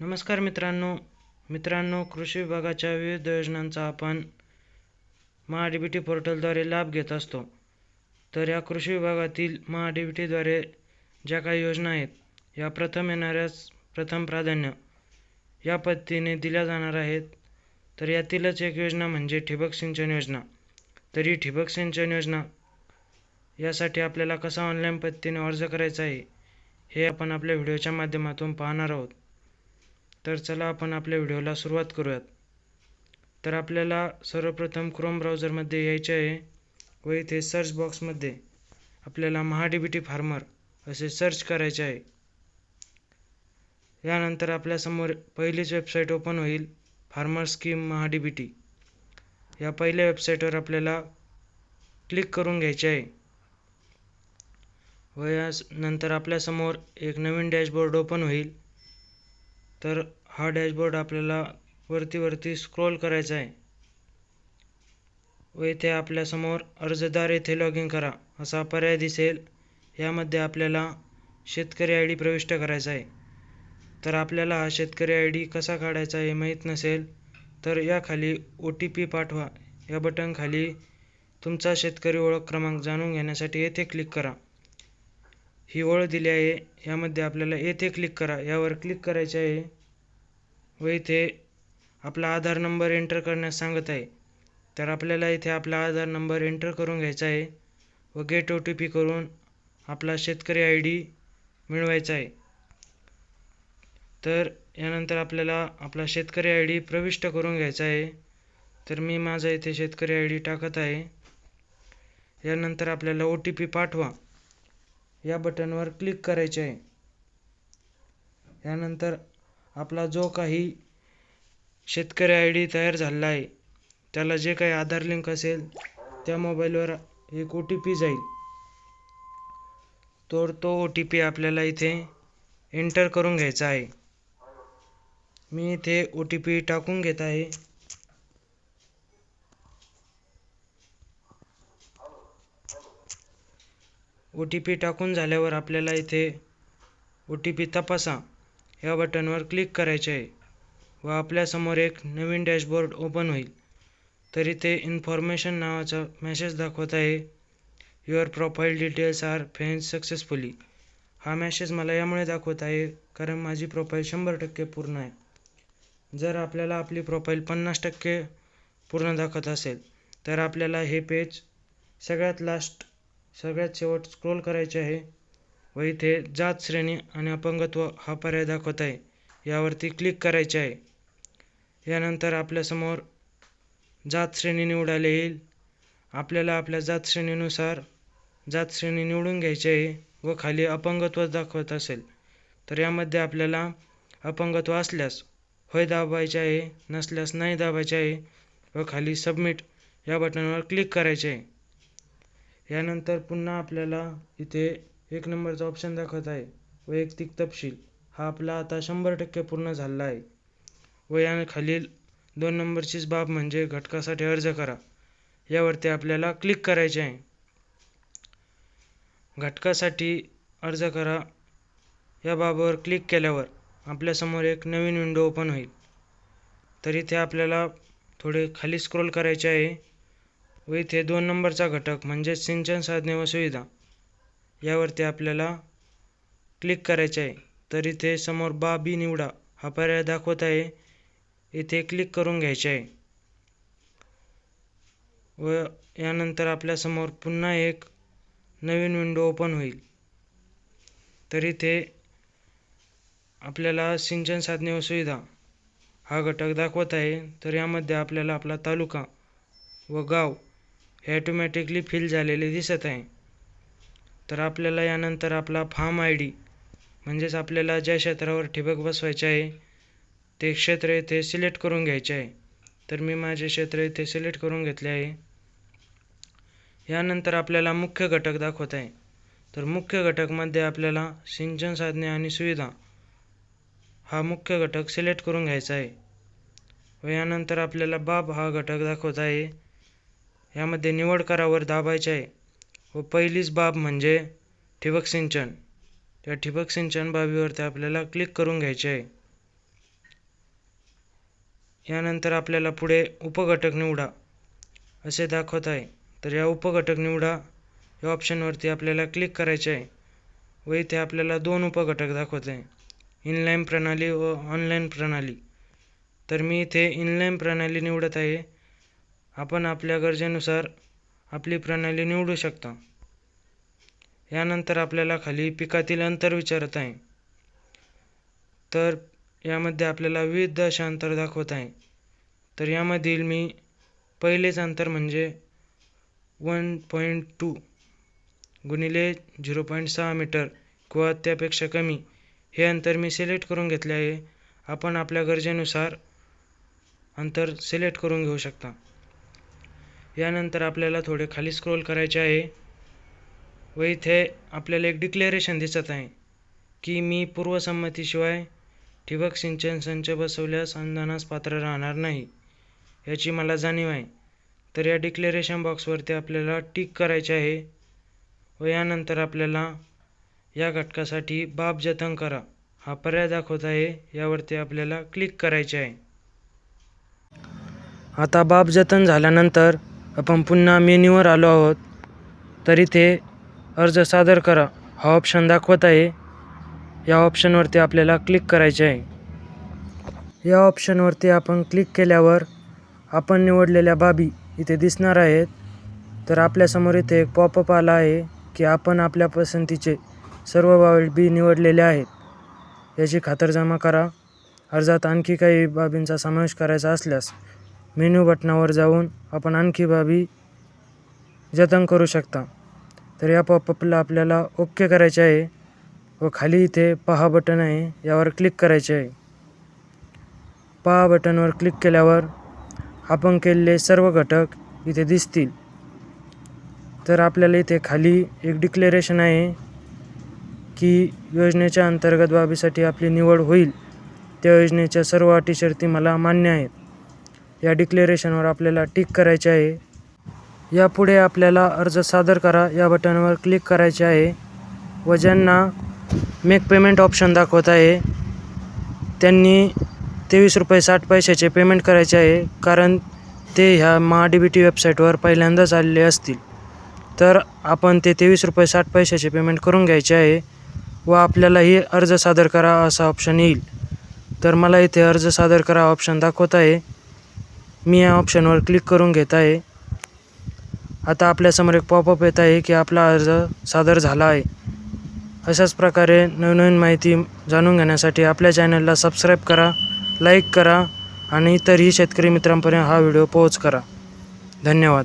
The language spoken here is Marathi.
नमस्कार मित्रांनो. मित्रांनो कृषी विभागाच्या विविध योजनांचा आपण महा डी बी टी पोर्टलद्वारे लाभ घेत असतो. तर या कृषी विभागातील महा डी बी टीद्वारे ज्या काही योजना आहेत या प्रथम येणाऱ्यास प्रथम प्राधान्य या पद्धतीने दिल्या जाणार आहेत. तर यातीलच एक योजना म्हणजे ठिबक सिंचन योजना. तर ही ठिबक सिंचन योजना यासाठी आपल्याला कसा ऑनलाईन पद्धतीने अर्ज करायचा आहे हे आपण आपल्या व्हिडिओच्या माध्यमातून पाहणार आहोत. तर चला आपण आपल्या व्हिडिओला सुरुवात करूयात. तर आपल्याला सर्वप्रथम क्रोम ब्राउझरमध्ये यायचे आहे व इथे सर्च बॉक्समध्ये आपल्याला महाडीबीटी बी टी फार्मर असे सर्च करायचे आहे. यानंतर आपल्यासमोर पहिलीच वेबसाईट ओपन होईल farmer scheme MahaDBT B T या पहिल्या वेबसाईटवर आपल्याला क्लिक करून घ्यायचे आहे. व या नंतर आपल्यासमोर एक नवीन डॅशबोर्ड ओपन होईल. तर हा डॅशबोर्ड आपल्याला वरती वरती स्क्रोल करायचा आहे. व इथे आपल्यासमोर अर्जदार येथे लॉग इन करा. असा पर्याय दिसेल. यामध्ये आपल्याला शेतकरी आय डी प्रविष्ट करायचा आहे. तर आपल्याला हा शेतकरी आय डी कसा काढायचा हे माहीत नसेल तर याखाली ओ टी पी पाठवा. या बटनखाली तुमचा शेतकरी ओळख क्रमांक जाणून घेण्यासाठी येथे क्लिक करा. ही ओळख दिली आहे. यामध्ये आपल्याला येथे क्लिक करा. यावर क्लिक करायचे आहे. व इथे आपला आधार नंबर एंटर करण्यास सांगत आहे. तर आपल्याला इथे आपला आधार नंबर एंटर करून घ्यायचा आहे व गेट ओ टी पी करून आपला शेतकरी आय डी मिळवायचा आहे. तर यानंतर आपल्याला आपला शेतकरी आय डी प्रविष्ट करून घ्यायचा आहे. तर मी माझा इथे शेतकरी आय डी टाकत आहे. यानंतर आपल्याला ओ टी पी पाठवा. या बटनवर क्लिक करायचे आहे. यानंतर आपला जो काही शेतकरी आय डी तयार झालेला आहे त्याला जे काही आधार लिंक असेल त्या मोबाईलवर एक ओ टी पी जाईल. तर तो ओ टी पी आपल्याला इथे एंटर करून घ्यायचा आहे. मी इथे ओ टी पी टाकून घेत आहे. ओ टी पी टाकून झाल्यावर आपल्याला इथे ओ टी पी तपासा. या बटनवर क्लिक करायचे आहे व आपल्यासमोर एक नवीन डॅशबोर्ड ओपन होईल. तरी ते इन्फॉर्मेशन नावाचा मेसेज दाखवत आहे. Your profile details are fence successfully हा मेसेज मला यामुळे दाखवत आहे कारण माझी प्रोफाईल शंभर टक्के पूर्ण आहे. जर आपल्याला आपली प्रोफाईल पन्नास टक्के पूर्ण दाखवत असेल तर आपल्याला हे पेज सगळ्यात लास्ट सगळ्यात शेवट स्क्रोल करायचे आहे. व इथे जात श्रेणी आणि अपंगत्व हा पर्याय दाखवत आहे. यावरती क्लिक करायचे आहे. यानंतर आपल्यासमोर जात श्रेणी निवडायला येईल. आपल्याला आपल्या जात श्रेणीनुसार जात श्रेणी निवडून घ्यायची आहे व खाली अपंगत्व दाखवत असेल. तर यामध्ये आपल्याला अपंगत्व असल्यास होय दाबायचे आहे नसल्यास नाही दाबायचे आहे व खाली सबमिट या बटनवर क्लिक करायचे आहे. यानंतर पुन्हा आपल्याला इथे एक नंबरचा ऑप्शन दाखवत आहे. वैयक्तिक तपशील. हा आपला आता शंभर टक्के पूर्ण झालेला आहे. व या खालील दोन नंबरचीच बाब म्हणजे घटकासाठी अर्ज करा. यावरती आपल्याला क्लिक करायचे आहे. घटकासाठी अर्ज करा. या बाबावर क्लिक केल्यावर आपल्यासमोर एक नवीन विंडो ओपन होईल. तर इथे आपल्याला थोडे खाली स्क्रोल करायचे आहे. व इथे दोन नंबरचा घटक म्हणजेच सिंचन साधने व सुविधा. यावरती आपल्याला क्लिक करायचे आहे. तर इथे समोर बा बी निवडा. हा पर्याय दाखवत आहे. इथे क्लिक करून घ्यायचे आहे. व यानंतर आपल्यासमोर पुन्हा एक नवीन विंडो ओपन होईल. तर इथे आपल्याला सिंचन साधने व सुविधा हा घटक दाखवत आहे. तर यामध्ये आपल्याला आपला तालुका व गाव हे ॲटोमॅटिकली फिल झालेले दिसत आहे. तर आपल्याला यानंतर आपला फार्म आय डी म्हणजेच आपल्याला ज्या क्षेत्रावर ठिबक बसवायचे आहे ते क्षेत्र येथे सिलेक्ट करून घ्यायचे आहे. तर मी माझे क्षेत्र इथे सिलेक्ट करून घेतले आहे. यानंतर आपल्याला मुख्य घटक दाखवत आहे. तर मुख्य घटकमध्ये आपल्याला सिंचन साधने आणि सुविधा हा मुख्य घटक सिलेक्ट करून घ्यायचा आहे. व यानंतर आपल्याला बाब हा घटक दाखवत आहे. यामध्ये निवड करावर दाबायचे आहे. व पहिलीच बाब म्हणजे ठिबक सिंचन. त्या ठिबक सिंचन बाबीवरती आपल्याला क्लिक करून घ्यायचे आहे. यानंतर आपल्याला पुढे उपघटक निवडा असे दाखवत आहे. तर या उपघटक निवडा या ऑप्शनवरती आपल्याला क्लिक करायचे आहे व इथे आपल्याला दोन उपघटक दाखवत आहे. इनलाईन प्रणाली व ऑनलाईन प्रणाली. तर मी इथे इनलाईन प्रणाली निवडत आहे. आपण आपल्या गरजेनुसार आपली प्रणाली निवडू शकता. यानंतर आपल्याला खाली पिकातील अंतर विचारत आहे. तर यामध्ये आपल्याला विविध दशांतर दाखवत आहे. तर यामधील मी पहिलेच अंतर म्हणजे वन पॉईंट टू गुणिले झिरो पॉईंट सहा मीटर किंवा त्यापेक्षा कमी हे अंतर मी सिलेक्ट करून घेतले आहे. आपण आपल्या गरजेनुसार अंतर सिलेक्ट करून घेऊ शकता. यानंतर आपल्याला थोडे खाली स्क्रोल करायचे आहे. व इथे आपल्याला एक डिक्लेरेशन दिसत आहे की मी पूर्वसंमतीशिवाय ठिबक सिंचन संच बसवल्यास अनुदानास पात्र राहणार नाही याची मला जाणीव आहे. तर या डिक्लेरेशन बॉक्सवरती आपल्याला टिक करायचे आहे. व यानंतर आपल्याला या घटकासाठी बाब जतन करा. हा पर्याय दाखवत आहे यावरती आपल्याला क्लिक करायचे आहे. आता बाब जतन झाल्यानंतर आपण पुन्हा मेन्यूवर आलो आहोत. तर इथे अर्ज सादर करा. हा ऑप्शन दाखवत आहे. या ऑप्शनवरती आपल्याला क्लिक करायचे आहे. या ऑप्शनवरती आपण क्लिक केल्यावर आपण निवडलेल्या बाबी इथे दिसणार आहेत. तर आपल्यासमोर इथे एक पॉपअप आला आहे की आपण आपल्या पसंतीचे सर्व बाबी निवडलेले आहेत. याची खातरजमा करा. अर्जात आणखी काही बाबींचा समावेश करायचा असल्यास मेन्यू बटनावर जाऊन आपण आणखी बाबी जतन करू शकता. तर या पॉपअपला आपल्याला ओके करायचे आहे व खाली इथे पहा बटन आहे यावर क्लिक करायचे आहे. पहा बटनवर क्लिक केल्यावर आपण केलेले सर्व घटक इथे दिसतील. तर आपल्याला इथे खाली एक डिक्लेरेशन आहे की योजनेच्या अंतर्गत बाबीसाठी आपली निवड होईल. त्या योजनेच्या सर्व अटी शर्ती मला मान्य आहेत. या डिक्लेरेशनवर आपल्याला टिक करायचे आहे. यापुढे आपल्याला अर्ज सादर करा. या बटनवर क्लिक करायचे आहे. व ज्यांना मेक पेमेंट ऑप्शन दाखवत आहे. त्यांनी तेवीस रुपये साठ पैशाचे पेमेंट करायचे आहे. कारण ते ह्या महा डी बी टी वेबसाईटवर पहिल्यांदाच आलेले असतील. तर आपण ते तेवीस रुपये साठ पैशाचे पेमेंट करून घ्यायचे आहे व आपल्यालाही अर्ज सादर करा असा ऑप्शन येईल. तर मला इथे अर्ज सादर करा ऑप्शन दाखवत आहे. मी या ऑप्शनवर क्लिक करून घेत आहे. आता आपल्यासमोर एक पॉपअप येत आहे की आपला अर्ज सादर झाला आहे. अशाच प्रकारे नवनवीन माहिती जाणून घेण्यासाठी आपल्या चॅनलला सबस्क्राईब करा लाईक करा आणि इतरही शेतकरी मित्रांपर्यंत हा व्हिडिओ पोहोच करा. धन्यवाद.